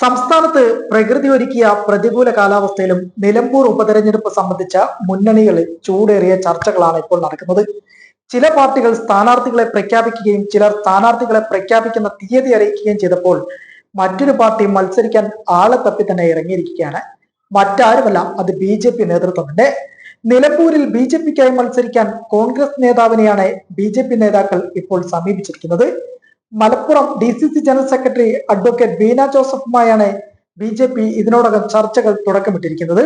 സംസ്ഥാനത്ത് പ്രകൃതി ഒരുക്കിയ പ്രതികൂല കാലാവസ്ഥയിലും നിലമ്പൂർ ഉപതെരഞ്ഞെടുപ്പ് സംബന്ധിച്ച മുന്നണികളിൽ ചൂടേറിയ ചർച്ചകളാണ് ഇപ്പോൾ നടക്കുന്നത്. ചില പാർട്ടികൾ സ്ഥാനാർത്ഥികളെ പ്രഖ്യാപിക്കുകയും ചിലർ സ്ഥാനാർത്ഥികളെ പ്രഖ്യാപിക്കുന്ന തീയതി അറിയിക്കുകയും ചെയ്തപ്പോൾ മറ്റൊരു പാർട്ടി മത്സരിക്കാൻ ആളെ തപ്പി തന്നെ ഇറങ്ങിയിരിക്കുകയാണ്. മറ്റാരുമല്ല അത് ബി ജെ പി നേതൃത്വം തന്നെ നിലമ്പൂരിൽ ബി ജെ പിക്കായി മത്സരിക്കാൻ കോൺഗ്രസ് നേതാവിനെയാണ് ബി ജെ പി നേതാക്കൾ ഇപ്പോൾ സമീപിച്ചിരിക്കുന്നത്. Malappuram D C C general secretary advocate Beena ജോസഫുമായാണ് B J P ഇതിനോടകം ചർച്ചകൾ തുടക്കമിട്ടിരിക്കുന്നത്.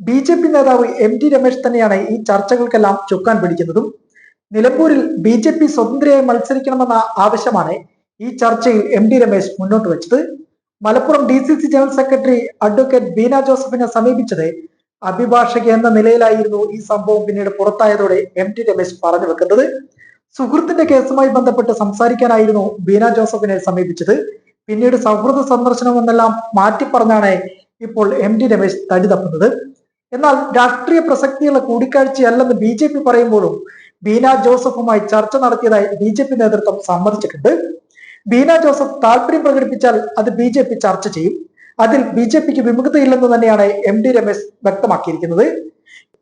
ബി ജെ പി നേതാവ് എം ടി രമേശ് തന്നെയാണ് ഈ ചർച്ചകൾക്കെല്ലാം ചുക്കാൻ പിടിക്കുന്നതും. നിലമ്പൂരിൽ ബി ജെ പി സ്വതന്ത്രയായി മത്സരിക്കണമെന്ന ആവശ്യമാണ് ഈ ചർച്ചയിൽ എം ടി രമേശ് മുന്നോട്ട് വെച്ചത്. Malappuram D C C general secretary advocate Beena ജോസഫിനെ സമീപിച്ചത് അഭിഭാഷക എന്ന നിലയിലായിരുന്നു ഈ സംഭവം പിന്നീട് പുറത്തായതോടെ എം ടി രമേശ് പറഞ്ഞു വെക്കുന്നത് സുഹൃത്തിന്റെ കേസുമായി ബന്ധപ്പെട്ട് സംസാരിക്കാനായിരുന്നു ബീന ജോസഫിനെ സമീപിച്ചത്. പിന്നീട് സൗഹൃദ സന്ദർശനം എന്നെല്ലാം മാറ്റിപ്പറഞ്ഞാണ് ഇപ്പോൾ എം ടി രമേശ് തടി തപ്പുന്നത്. എന്നാൽ രാഷ്ട്രീയ പ്രസക്തിയുള്ള കൂടിക്കാഴ്ചയല്ലെന്ന് ബി ജെ പി പറയുമ്പോഴും ബീന ജോസഫുമായി ചർച്ച നടത്തിയതായി ബി ജെ പി നേതൃത്വം സമ്മതിച്ചിട്ടുണ്ട്. ബീന ജോസഫ് താല്പര്യം പ്രകടിപ്പിച്ചാൽ അത് ബി ജെ പി ചർച്ച ചെയ്യും. അതിൽ ബി ജെ പിക്ക് വിമുഖതയില്ലെന്ന് തന്നെയാണ് എം ഡി രമേശ് വ്യക്തമാക്കിയിരിക്കുന്നത്.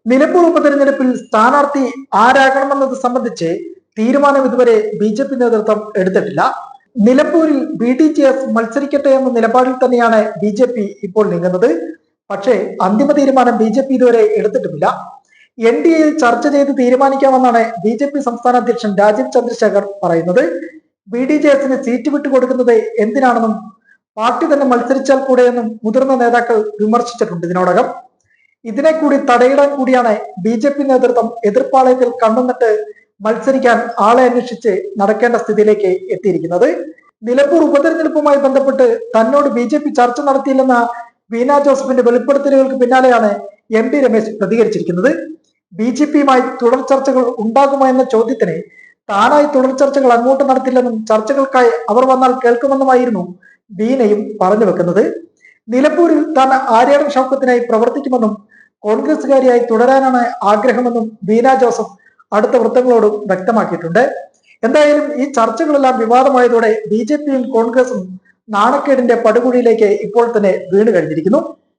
നിലമ്പൂർ ഉപതെരഞ്ഞെടുപ്പിൽ സ്ഥാനാർത്ഥി ആരാകണമെന്നത് സംബന്ധിച്ച് തീരുമാനം ഇതുവരെ ബി ജെ പി നേതൃത്വം എടുത്തിട്ടില്ല. നിലമ്പൂരിൽ ബി ഡി ജെ എസ് മത്സരിക്കട്ടെ എന്ന നിലപാടിൽ തന്നെയാണ് ബി ജെ പി ഇപ്പോൾ നീങ്ങുന്നത്. പക്ഷേ അന്തിമ തീരുമാനം ബി ജെ പി ഇതുവരെ എടുത്തിട്ടുമില്ല. എൻ ഡി എയിൽ ചർച്ച ചെയ്ത് തീരുമാനിക്കാമെന്നാണ് ബി ജെ പി സംസ്ഥാന അധ്യക്ഷൻ രാജീവ് ചന്ദ്രശേഖർ പറയുന്നത്. ബി ഡി ജെ എസിന് സീറ്റ് വിട്ടുകൊടുക്കുന്നത് എന്തിനാണെന്നും പാർട്ടി തന്നെ മത്സരിച്ചാൽ കൂടെയെന്നും മുതിർന്ന നേതാക്കൾ വിമർശിച്ചിട്ടുണ്ട് ഇതിനോടകം. ഇതിനെ കൂടി തടയിടാൻ കൂടിയാണ് ബി ജെ പി നേതൃത്വം എതിർപ്പാളയത്തിൽ കണ്ണുന്നിട്ട് മത്സരിക്കാൻ ആളെ അന്വേഷിച്ച് നടക്കേണ്ട സ്ഥിതിയിലേക്ക് എത്തിയിരിക്കുന്നത്. നിലമ്പൂർ ഉപതെരഞ്ഞെടുപ്പുമായി ബന്ധപ്പെട്ട് തന്നോട് ബി ജെ പി ചർച്ച നടത്തിയില്ലെന്ന വീണ ജോസഫിന്റെ വെളിപ്പെടുത്തലുകൾക്ക് പിന്നാലെയാണ് എം പി രമേശ് പ്രതികരിച്ചിരിക്കുന്നത്. ബി ജെ പിയുമായി തുടർ ചർച്ചകൾ ഉണ്ടാകുമോ എന്ന ചോദ്യത്തിന് താനായി തുടർ ചർച്ചകൾ അങ്ങോട്ട് നടത്തില്ലെന്നും ചർച്ചകൾക്കായി അവർ വന്നാൽ കേൾക്കുമെന്നുമായിരുന്നു ബീനയും പറഞ്ഞു വെക്കുന്നത്. നിലമ്പൂരിൽ താൻ ആര്യാടൻ ഷൗക്കത്തിനായി പ്രവർത്തിക്കുമെന്നും കോൺഗ്രസുകാരിയായി തുടരാനാണ് ആഗ്രഹമെന്നും ബീന ജോസഫ് അടുത്ത വൃത്തങ്ങളോടും വ്യക്തമാക്കിയിട്ടുണ്ട്. എന്തായാലും ഈ ചർച്ചകളെല്ലാം വിവാദമായതോടെ ബി ജെ പിയും കോൺഗ്രസും നാണക്കേടിന്റെ പടുകുഴിയിലേക്ക് ഇപ്പോൾ തന്നെ വീണ് കഴിഞ്ഞിരിക്കുന്നു.